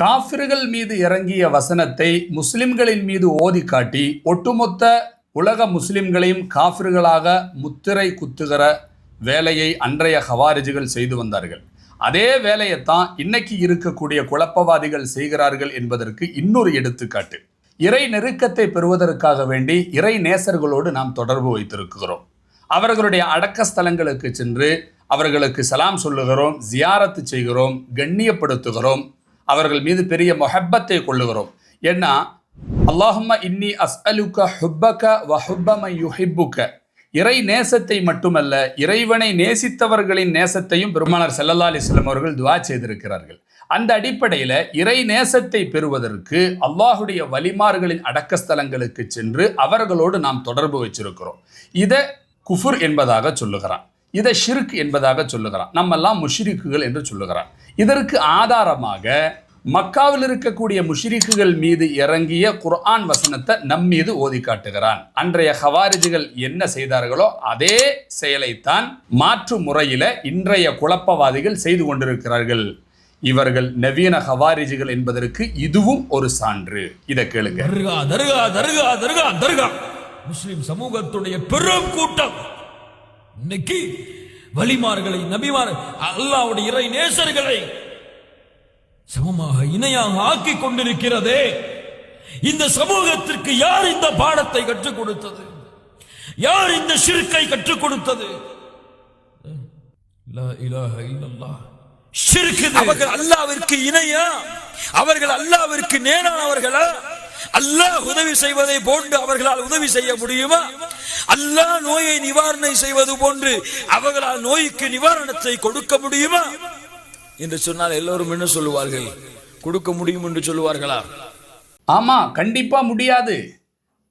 காஃபிர்கள் மீது இறங்கிய வசனத்தை முஸ்லிம்களின் மீது ஓதி காட்டி ஒட்டுமொத்த உலக முஸ்லிம்களையும் காஃபிர்களாக முத்திரை குத்துகிற வேலையை அன்றைய ஹவாரிஜுகள் செய்து வந்தார்கள். அதே வேலையைத்தான் இன்னைக்கு இருக்கக்கூடிய குழப்பவாதிகள் செய்கிறார்கள் என்பதற்கு இன்னொரு எடுத்துக்காட்டு. இறை நெருக்கத்தை பெறுவதற்காக வேண்டி இறை நேசர்களோடு நாம் தொடர்பு வைத்திருக்கிறோம். அவர்களுடைய அடக்க ஸ்தலங்களுக்கு சென்று அவர்களுக்கு சலாம் சொல்லுகிறோம் ஜியாரத்து செய்கிறோம் கண்ணியப்படுத்துகிறோம் அவர்கள் மீது பெரிய மொஹப்பத்தை கொள்ளுகிறோம். ஏன்னா அல்லாஹும்ம இன்னி அஸ்அலுக்க ஹுப்பக வ ஹுப்பம யுஹிப்புக்க இறை நேசத்தை மட்டுமல்ல இறைவனை நேசித்தவர்களின் நேசத்தையும் பெருமானார் செல்லல்லா அலிஸ்லம் அவர்கள் துவா செய்திருக்கிறார்கள். அந்த அடிப்படையில் இறை நேசத்தை பெறுவதற்கு அல்லாஹுடைய வலிமார்களின் அடக்கஸ்தலங்களுக்கு சென்று அவர்களோடு நாம் தொடர்பு வச்சிருக்கிறோம். இதை குஃபுர் என்பதாக சொல்லுகிறான். இதை ஷிர்க் என்பதாக சொல்லுகிறான். நம்மெல்லாம் முஷிரிக்குகள் என்று சொல்லுகிறான். இதற்கு ஆதாரமாக மக்காவில் இருக்கக்கூடிய முஷ்ரிக்குகள் மீது இறங்கிய குர்ஆன் வசனத்தை நம் மீது ஓதி காட்டுகிறான். அன்றைய ஹவாரிஜுகள் என்ன செய்தார்களோ அதே செயலைத்தான் மாற்று முறையில இன்றைய குழப்பவாதிகள் செய்து கொண்டிருக்கிறார்கள். இவர்கள் நவீன ஹவாரிஜுகள் என்பதற்கு இதுவும் ஒரு சான்று. இதை கேளுங்க. தர்கா தர்கா தர்கா தர்கா தர்கா. முஸ்லிம் சமூகத்துடைய பெரும் கூட்டம். இன்னைக்கு வலிமார்களை நபிமார் அல்லாவுடைய இறை நேசர்களை சமமாக இணையாக ஆக்கி கொண்டிருக்கிறதே. இந்த சமூகத்திற்கு யார் இந்த பாடத்தை கற்றுக் கொடுத்தது? யார் இந்த சிறுக்கை கற்றுக் கொடுத்தது? அவர்கள் அல்லாவிற்கு இணையா? அவர்கள் அல்லாவிற்கு நேரானவர்களா? அல்லாஹ் உதவி செய்வதை போன்று அவர்களால் உதவி செய்ய முடியுமா? அல்லாஹ் நோயை நிவாரணை செய்வது போன்று அவர்களால் நோய்க்கு நிவாரணத்தை கொடுக்க முடியுமா? என்று சொன்னால் எல்லோரும் என்ன சொல்லுவார்கள்? கொடுக்க முடியும் என்று சொல்லுவார்களா? ஆமா கண்டிப்பா முடியாது.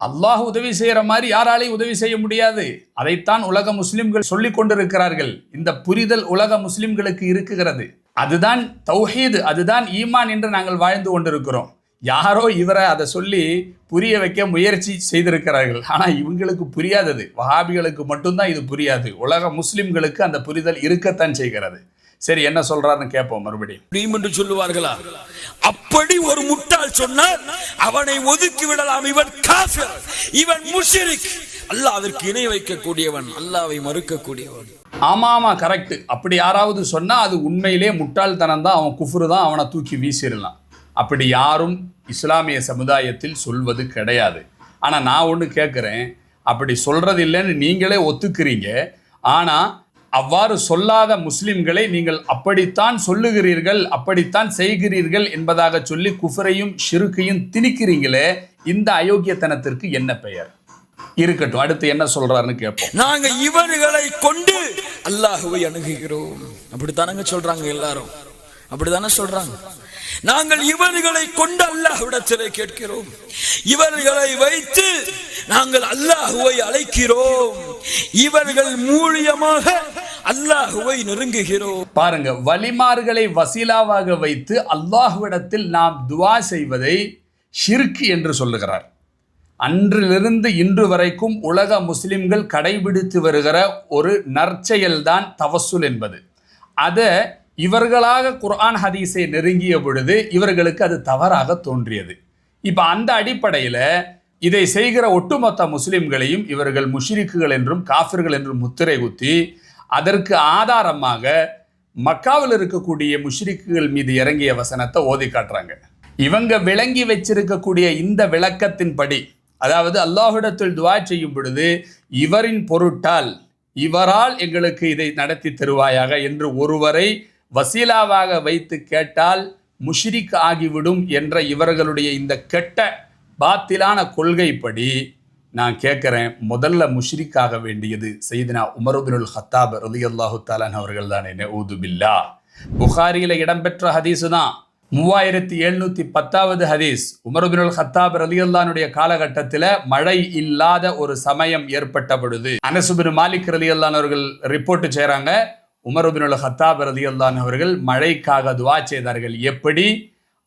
அல்லாஹ் உதவி செய்யற மாதிரி யாராலையும் உதவி செய்ய முடியாது. அதைத்தான் உலக முஸ்லிம்கள் சொல்லிக் கொண்டிருக்கிறார்கள். இந்த புரிதல் உலக முஸ்லிம்களுக்கு இருக்குகிறது. அதுதான் தௌஹீது அதுதான் ஈமான் என்று நாங்கள் வாழ்ந்து கொண்டிருக்கிறோம். யாரோ இவரை அதை சொல்லி புரிய வைக்க முயற்சி செய்திருக்கிறார்கள். ஆனால் இவங்களுக்கு புரியாதது. வஹாபிகளுக்கு மட்டும்தான் இது புரியாது. உலக முஸ்லிம்களுக்கு அந்த புரிதல் இருக்கத்தான் செய்கிறது. சரி என்ன சொல்றாருன்னு கேட்போம் மறுபடியும். முடியும் என்று சொல்லுவார்களா? அப்படி ஒரு முட்டாள் சொன்னால் அவனை ஒதுக்கி விடலாம் இவன் காஃபிர் இவன் முஷிரிக். அல்லாவிற்கு இணை வைக்கக்கூடியவன் அல்லாவை மறுக்கக்கூடியவன். ஆமா ஆமா கரெக்ட் அப்படி யாராவது சொன்னா அது உண்மையிலே முட்டாள்தனம் தான் அவன் குஃப்ரு தான் அவனை தூக்கி வீசிடலாம். அப்படி யாரும் இஸ்லாமிய சமுதாயத்தில் சொல்வது கிடையாது. ஆனால் நான் ஒன்று கேட்குறேன் அப்படி சொல்கிறது இல்லைன்னு நீங்களே ஒத்துக்கிறீங்க. ஆனால் அவ்வாறு சொல்லாத முஸ்லிம்களை நீங்கள் அப்படித்தான் சொல்லுகிறீர்கள் அப்படித்தான் செய்கிறீர்கள் என்பதாக சொல்லி குஃபரையும் ஷிருக்கையும் திணிக்கிறீங்களே இந்த அயோக்கியத்தனத்திற்கு என்ன பெயர்? இருக்கட்டும் அடுத்து என்ன சொல்றாருன்னு கேட்போம் நாங்க இவர்களை கொண்டு அல்லாஹுவை அணுகுகிறோம். அப்படித்தானங்க சொல்றாங்க எல்லாரும். அப்படித்தானே சொல்றாங்க. நாங்கள் இவர்களை கொண்டு அல்லாஹ்விடத்திலே கேட்கிறோம். இவர்களை வைத்து நாங்கள் அல்லாஹுவை அழைக்கிறோம். இவர்கள் மூலியமாக அல்லாஹுவை நெருங்குகிறோம். பாருங்க வலிமார்களை வசீலாவாக வைத்து அல்லாஹுவிடத்தில் நாம் துவா செய்வதை ஷிர்க் என்று சொல்லுகிறார். அன்றிலிருந்து இன்று வரைக்கும் உலக முஸ்லிம்கள் கடைபிடித்து வருகிற ஒரு நற்செயல்தான் தவசுல் என்பது. அதை இவர்களாக குர்ஆன் ஹதீஸை நெருங்கிய பொழுது இவர்களுக்கு அது தவறாக தோன்றியது. இப்போ அந்த அடிப்படையில் இதை செய்கிற ஒட்டுமொத்த முஸ்லிம்களையும் இவர்கள் முஷ்ரிக்குகள் என்றும் காஃபிர்கள் என்றும் முத்திரை குத்தி அதற்கு ஆதாரமாக மக்காவில் இருக்கக்கூடிய முஷ்ரிக்குகள் மீது இறங்கிய வசனத்தை ஓதி காட்டுறாங்க. இவங்க விளங்கி வச்சிருக்கக்கூடிய இந்த விளக்கத்தின்படி அதாவது அல்லாஹிடத்தில் துவா செய்யும் பொழுது இவரின் பொருட்டால் இவரால் எங்களுக்கு இதை நடத்தி தருவாயாக என்று ஒருவரை வசீலாவாக வைத்து கேட்டால் முஷ்ரிக் ஆகிவிடும் என்ற இவர்களுடைய இந்த கெட்ட பாத்திலான கொள்கைப்படி நான் கேட்குறேன் முதல்ல முஷ்ரிக்காக வேண்டியது செய்தினா உமருபினுல் ஹத்தாப் ரலியல்லாஹு தாலான் அவர்கள் தான் என்ன ஊதுபில்லா புகாரியில் இடம்பெற்ற ஹதீஸு தான் மூவாயிரத்தி எழுநூத்தி பத்தாவது ஹதீஸ். உமருபினுல் ஹத்தாப் ரலியல்லானுடைய காலகட்டத்தில் மழை இல்லாத ஒரு சமயம் ஏற்பட்ட பொழுது அனசுபின் மாலிக் ரலியல்லான் அவர்கள் ரிப்போர்ட் செய்கிறாங்க உமருபினுல் ஹத்தாப் ரலியல்லான் அவர்கள் மழைக்காக துவா செய்தார்கள். எப்படி?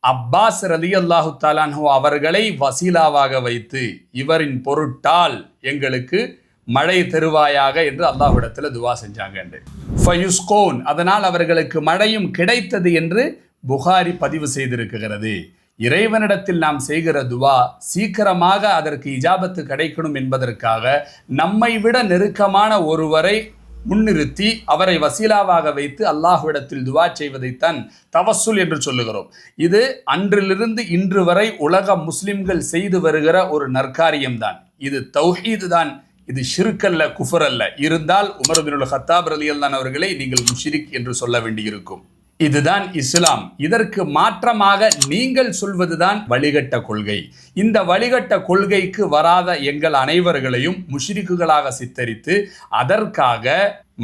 அப்பாஸ் ரதி அல்லாஹு தாலான்ஹு அவர்களை வசீலாவாக வைத்து இவரின் பொருட்டால் எங்களுக்கு மழை தருவாயாக என்று அல்லாஹ்விடத்தில் துவா செஞ்சாங்க என்று. ஃபயுஸ்கோன் அதனால் அவர்களுக்கு மழையும் கிடைத்தது என்று புகாரி பதிவு செய்திருக்கிறது. இறைவனிடத்தில் நாம் செய்கிற துவா சீக்கிரமாக அதற்கு இஜாபத்து கிடைக்கணும் என்பதற்காக நம்மை விட நெருக்கமான ஒருவரை முன்னிறுத்தி அவரை வசீலாவாக வைத்து அல்லாஹ்விடத்தில் துவா செய்வதைத்தான் தவசுல் என்று சொல்லுகிறோம். இது அன்றிலிருந்து இன்று வரை உலக முஸ்லிம்கள் செய்து வருகிற ஒரு நற்காரியம்தான். இது தௌஹீது தான். இது ஷிருக்கல்ல குஃபர் அல்ல இருந்தால் உமர் பின் ஹத்தாப் ரலியல்லான் அவர்களை நீங்கள் முஷிரிக் என்று சொல்ல வேண்டியிருக்கும். இதுதான் இஸ்லாம். இதற்கு மாற்றமாக நீங்கள் சொல்வதுதான் வழிகட்ட கொள்கை. இந்த வழிகட்ட கொள்கைக்கு வராத எங்கள் அனைவர்களையும் முஷ்ரிக்குகளாக சித்தரித்து அதற்காக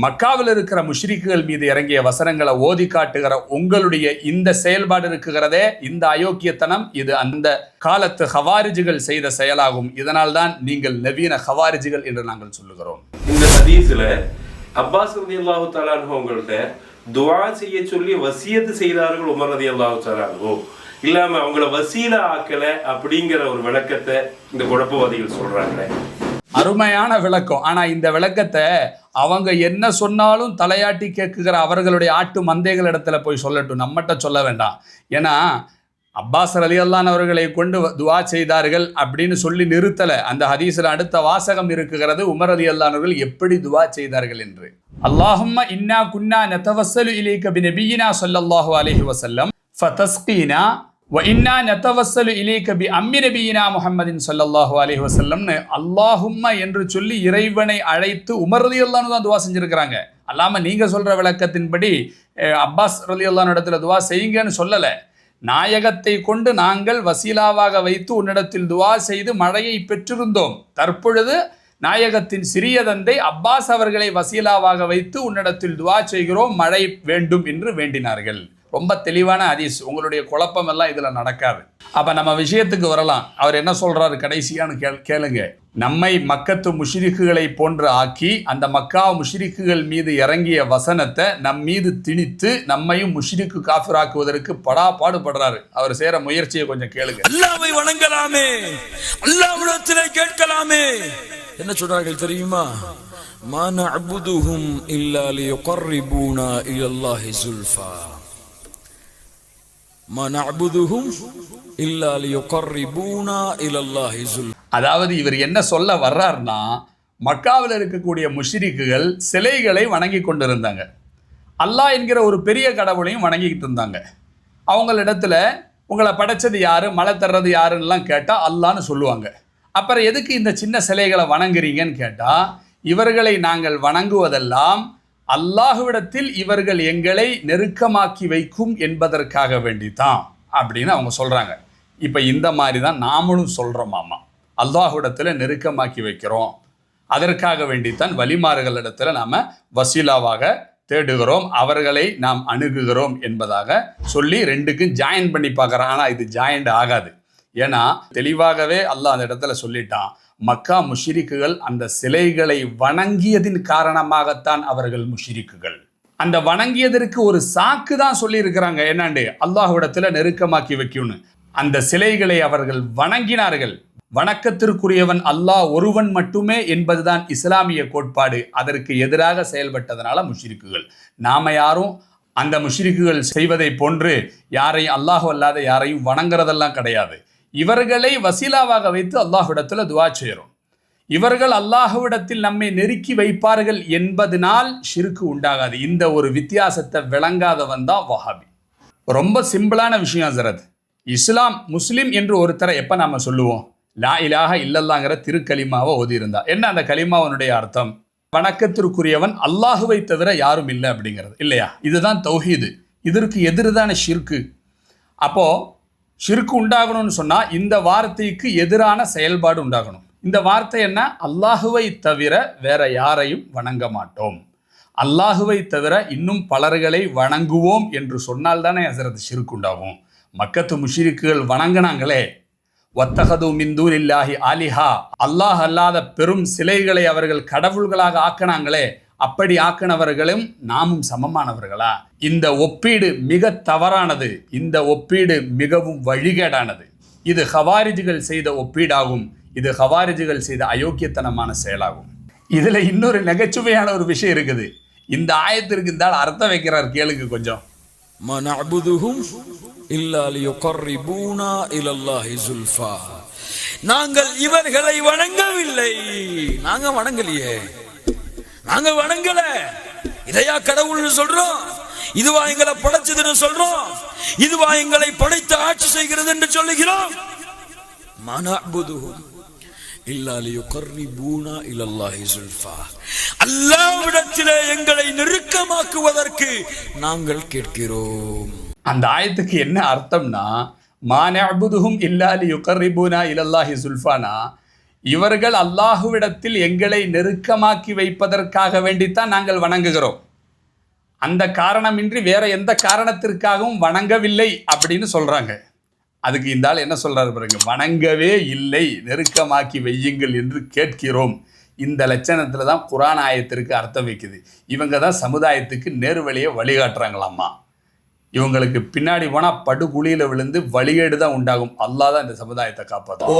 மக்காவில் இருக்கிற முஷ்ரிக்குகள் மீது இறங்கிய வசனங்களை ஓதி காட்டுகிற உங்களுடைய இந்த செயல்பாடு இருக்குகிறதே இந்த அயோக்கியத்தனம் இது அந்த காலத்து ஹவாரிஜுகள் செய்த செயலாகும். இதனால்தான் நீங்கள் நவீன ஹவாரிஜுகள் என்று நாங்கள் சொல்லுகிறோம். இந்த ஹதீஸ்ல அப்பாஸ் ரதி அல்லாஹு அவங்கள்ட்ட துவா செய்ய சொல்லி வசியத்து செய்தார்கள் உமர் ரதி அல்லாஹு சாராகவோ இல்லாம அவங்கள வசீல ஆக்கல அப்படிங்கிற ஒரு விளக்கத்தை இந்த குழப்பவாதிகள் சொல்றாங்களே. அருமையான விளக்கம். ஆனா இந்த விளக்கத்தை அவங்க என்ன சொன்னாலும் தலையாட்டி கேட்குகிற அவர்களுடைய ஆட்டு மந்தைகள் இடத்துல போய் சொல்லட்டும். நம்மகிட்ட சொல்ல வேண்டாம். ஏன்னா அப்பாஸ் அலி அல்லான் அவர்களை கொண்டு வ- துவா செய்தார்கள் அப்படின்னு சொல்லி நிறுத்தலை. அந்த ஹதீஸில் அடுத்த வாசகம் இருக்குகிறது உமர் அலி அல்லானவர்கள் எப்படி துவா செய்தார்கள் என்று. அல்லாஹும்ம இன்னா குன்னா நதவஸ்ஸலு இலைக்க பிநபியினா சொல்லல்லாஹு அலஹி வசல்லம் ஃபதஸ்கீனா வ இன்னா நதவஸ்ஸலு இலைக்க பி அம்மி நபியினா முஹம்மதின் சொல்லல்லாஹு அலஹி வசல்லம்னு அல்லாஹும்ம என்று சொல்லி இறைவனை அழைத்து உமர் ரலியல்லாஹு தான் துவா செஞ்சுருக்கிறாங்க. அல்லாம நீங்கள் சொல்ற விளக்கத்தின்படி அப்பாஸ் அலி ரலியல்லாஹு இடத்துல துவா செய்யுங்கன்னு சொல்லலை. நாயகத்தை கொண்டு நாங்கள் வசீலாவாக வைத்து உன்னிடத்தில் துவா செய்து மழையை பெற்றிருந்தோம். தற்பொழுது நாயகத்தின் சிறிய தந்தை அப்பாஸ் அவர்களை வசீலாவாக வைத்து உன்னிடத்தில் துவா செய்கிறோம். மழை வேண்டும் என்று வேண்டினார்கள். ரொம்ப தெளிவான அதிஸ் உங்களுடைய குழப்பம் எல்லாம் நடக்காது. அப்போ நம்ம விஷயத்துக்கு வரலாம். அவர் என்ன சொல்கிறாரு கடைசியான்னு கே கேளுங்க. நம்மை மக்கத்து முஷிரிக்குகளை போன்று ஆக்கி அந்த மக்கா முஷிரிக்குகள் மீது இறங்கிய வசனத்தை நம் மீது திணித்து நம்மையும் முஷிரிக்கு காஃபிராக்குவதற்கு படா பாடுபடுறாரு. அவர் செய்யற முயற்சியை கொஞ்சம் கேளுங்க. அல்லாவை வணங்கலாமே. அல்லாவிடத்திலே கேட்கலாமே. என்ன சொல்றார்கள் தெரியுமா? மன அபுதுகும் இல்லாலியோ யுகர்ரிபூனா இலல்லாஹி ஸுல்ஃபா மன அபுதுகும் அதாவது இவர் என்ன சொல்ல வர்றார்னா மக்காவில் இருக்கக்கூடிய முஷிரிக்குகள் சிலைகளை வணங்கி கொண்டிருந்தாங்க. அல்லாஹ் என்கிற ஒரு பெரிய கடவுளையும் வணங்கிக்கிட்டு இருந்தாங்க. அவங்களிடத்துல உங்களை படைச்சது யாரு? மழை தர்றது யாருன்னெலாம் கேட்டால் அல்லான்னு சொல்லுவாங்க. அப்புறம் எதுக்கு இந்த சின்ன சிலைகளை வணங்குறீங்கன்னு கேட்டால் இவர்களை நாங்கள் வணங்குவதெல்லாம் அல்லாஹுவிடத்தில் இவர்கள் எங்களை நெருக்கமாக்கி வைக்கும் என்பதற்காக வேண்டி தான் அப்படின்னு அவங்க சொல்கிறாங்க இப்போ இந்த மாதிரி தான் நாமளும் சொல்கிறோம் மாமா. அல்லாஹுடத்தில் நெருக்கமாக்கி வைக்கிறோம். அதற்காக வேண்டித்தான் வலிமாறுகளிடத்துல நாம் வசீலாவாக தேடுகிறோம். அவர்களை நாம் அணுகுகிறோம் என்பதாக சொல்லி ரெண்டுக்கும் ஜாயின் பண்ணி பார்க்குறான். ஆனால் இது ஜாயிண்ட் ஆகாது. ஏன்னா தெளிவாகவே அல்லாஹ் அந்த இடத்துல சொல்லிட்டான். மக்கா முஷிரிக்குகள் அந்த சிலைகளை வணங்கியதின் காரணமாகத்தான் அவர்கள் முஷிரிக்குகள். அந்த வணங்கியதற்கு ஒரு சாக்கு தான் சொல்லியிருக்கிறாங்க. என்னாண்டு? அல்லாஹ்விடத்துல நெருக்கமாக்கி வைக்கும்னு அந்த சிலைகளை அவர்கள் வணங்கினார்கள். வணக்கத்திற்குரியவன் அல்லாஹ் ஒருவன் மட்டுமே என்பதுதான் இஸ்லாமிய கோட்பாடு. அதற்கு எதிராக செயல்பட்டதனால முஷ்ரிக்குகள். நாம யாரும் அந்த முஷ்ரிக்குகள் செய்வதை போன்று யாரையும் அல்லாஹ் அல்லாத யாரையும் வணங்குறதெல்லாம் கிடையாது. இவர்களை வசீலாவாக வைத்து அல்லாஹ்விடத்துல துவா செய்கிறோம் இவர்கள் அல்லாஹுவிடத்தில் நம்மை நெருக்கி வைப்பார்கள் என்பதனால் ஷிருக்கு உண்டாகாது. இந்த ஒரு வித்தியாசத்தை விளங்காதவன் தான் வஹாபி. ரொம்ப சிம்பிளான விஷயம் சரத் இஸ்லாம் முஸ்லீம் என்று ஒருத்தரை எப்போ நாம் சொல்லுவோம்? லா இலாக இல்லல்லாங்கிற திருக்கலிமாவை ஓதியிருந்தா. என்ன அந்த கலிமாவனுடைய அர்த்தம்? வணக்கத்திற்குரியவன் அல்லாஹுவை தவிர யாரும் இல்லை அப்படிங்கிறது. இல்லையா? இதுதான் தௌஹீது. இதற்கு எதிர்தான ஷிர்கு அப்போது ஷிர்கு உண்டாகணும்னு சொன்னால் இந்த வார்த்தைக்கு எதிரான செயல்பாடு உண்டாகணும். இந்த வார்த்தை என்ன? அல்லாஹுவை தவிர வேற யாரையும் வணங்க மாட்டோம். அல்லாஹுவை தவிர இன்னும் பலர்களை வணங்குவோம் என்று சொன்னால் தானே ஹசரத் ஷிர்க் உண்டாகும். மக்கத்து முஷிரிக்குகள் வணங்கினாங்களே. ஒத்தகது மிந்தூர் இல்லாஹி ஆலிஹா. அல்லாஹ் அல்லாத பெரும் சிலைகளை அவர்கள் கடவுள்களாக ஆக்கினாங்களே. அப்படி ஆக்கினவர்களும் நாமும் சமமானவர்களா? இந்த ஒப்பீடு மிக தவறானது. இந்த ஒப்பீடு மிகவும் வழிகேடானது. இது ஹவாரிஜுகள் செய்த ஒப்பீடாகும். இது ஹவாரிஜுகள் செய்த அயோக்கியத்தனமான செயலாகும். இதில் இன்னொரு நகைச்சுவையான ஒரு விஷயம் இருக்குது. இந்த ஆயத்திற்கு இருந்தால் அர்த்தம் வைக்கிறார் கேளுங்க கொஞ்சம். ما نعبدهم إلا ليقربونا إلى الله زلفى நாங்கள் இவர்களை வணங்கவில்லை நாங்க வணங்கலையே நாங்க வணங்கல இதையா கடவுள்னு சொல்றோம் இதுவா எங்களை படைச்சதுன்னு சொல்றோம் இதுவா எங்களை படைத்து ஆட்சி செய்கிறது என்று சொல்லுகிறோம் மனபுதுகும் அல்லாஹ்விடத்திலே எங்களை நெருக்கமாக்குவதற்கு நாங்கள் கேட்கிறோம். அந்த ஆயத்துக்கு என்ன அர்த்தம்னா மானபுதுகும் இல்லாலி யுகர்ரிபூனா இலல்லாஹி சுல்ஃபானா? இவர்கள் அல்லாஹுவிடத்தில் எங்களை நெருக்கமாக்கி வைப்பதற்காக வேண்டித்தான் நாங்கள் வணங்குகிறோம். அந்த காரணமின்றி வேற எந்த காரணத்திற்காகவும் வணங்கவில்லை அப்படின்னு சொல்றாங்க. அதுக்கு இந்த ஆள் என்ன சொல்கிறார் பாருங்க வணங்கவே இல்லை நெருக்கமாக்கி வையுங்கள் என்று கேட்கிறோம். இந்த லட்சணத்தில் தான் குரான் ஆயத்திற்கு அர்த்தம் வைக்குது. இவங்க தான் சமுதாயத்துக்கு நேர்வழியை வழிகாட்டுறாங்களாம்மா இவங்களுக்கு பின்னாடி போனா படுகுழியில விழுந்து வழிகேடு தான் உண்டாகும். அல்லா தான் இந்த சமுதாயத்தை காப்பாற்றும்